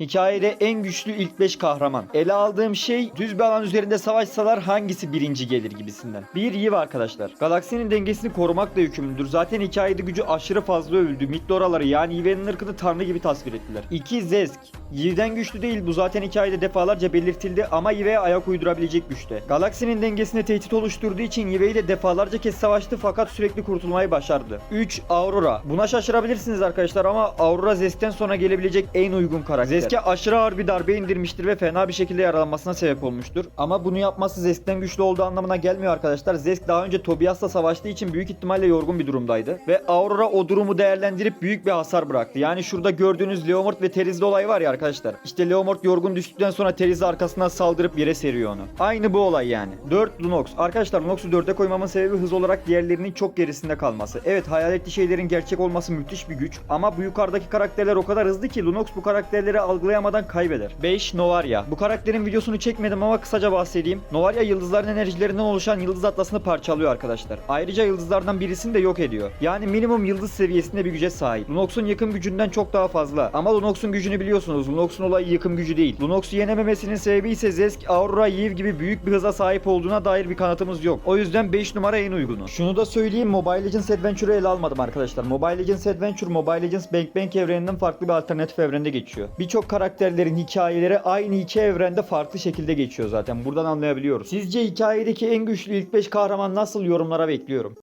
Hikayede en güçlü ilk 5 kahraman. Ele aldığım şey düz bir alan üzerinde savaşsalar hangisi birinci gelir gibisinden. Bir Yiv arkadaşlar. Galaksinin dengesini korumakla yükümlüdür. Zaten hikayede gücü aşırı fazla övüldü. Midloraları yani Yive'nin ırkını tanrı gibi tasvir ettiler. 2 Zesk. Yiv'den güçlü değil bu zaten hikayede defalarca belirtildi ama Yive'ye ayak uydurabilecek güçte. Galaksinin dengesine tehdit oluşturduğu için Yive'yi de defalarca kez savaştı fakat sürekli kurtulmayı başardı. 3 Aurora. Buna şaşırabilirsiniz arkadaşlar ama Aurora Zesk'ten sonra gelebilecek en uygun karakter. Zesk'e aşırı ağır bir darbe indirmiştir ve fena bir şekilde yaralanmasına sebep olmuştur. Ama bunu yapması Zesk'ten güçlü olduğu anlamına gelmiyor arkadaşlar. Zesk daha önce Tobias'la savaştığı için büyük ihtimalle yorgun bir durumdaydı. Ve Aurora o durumu değerlendirip büyük bir hasar bıraktı. Yani şurada gördüğünüz Leomord ve Teriz'de olay var ya arkadaşlar. İşte Leomord yorgun düştükten sonra Teriz arkasından saldırıp yere seriyor onu. Aynı bu olay yani. 4 Lunox. Arkadaşlar Lunox'u 4'e koymamın sebebi hız olarak diğerlerinin çok gerisinde kalması. Evet hayal ettiği şeylerin gerçek olması müthiş bir güç. Ama bu yukarıdaki karakterler o kadar hızlı ki Lunox bu karakterleri algılayamadan kaybeder. 5 Novaria. Bu karakterin videosunu çekmedim ama kısaca bahsedeyim. Novaria yıldızların enerjilerinden oluşan yıldız atlasını parçalıyor arkadaşlar. Ayrıca yıldızlardan birisini de yok ediyor. Yani minimum yıldız seviyesinde bir güce sahip. Lunox'un yakın gücünden çok daha fazla. Ama Lunox'un gücünü biliyorsunuz. Lunox'un olayı yıkım gücü değil. Lunox'u yenememesinin sebebi ise Zesk, Aurora, Yiv gibi büyük bir hıza sahip olduğuna dair bir kanıtımız yok. O yüzden 5 numara en uygunu. Şunu da söyleyeyim Mobile Legends Adventure'ı ele almadım arkadaşlar. Mobile Legends Adventure, Mobile Legends Bank Bank evreninden farklı bir alternatif evrende geçiyor. Birçok karakterlerin hikayeleri aynı iki evrende farklı şekilde geçiyor zaten. Buradan anlayabiliyoruz. Sizce hikayedeki en güçlü ilk 5 kahraman nasıl yorumlara bekliyorum.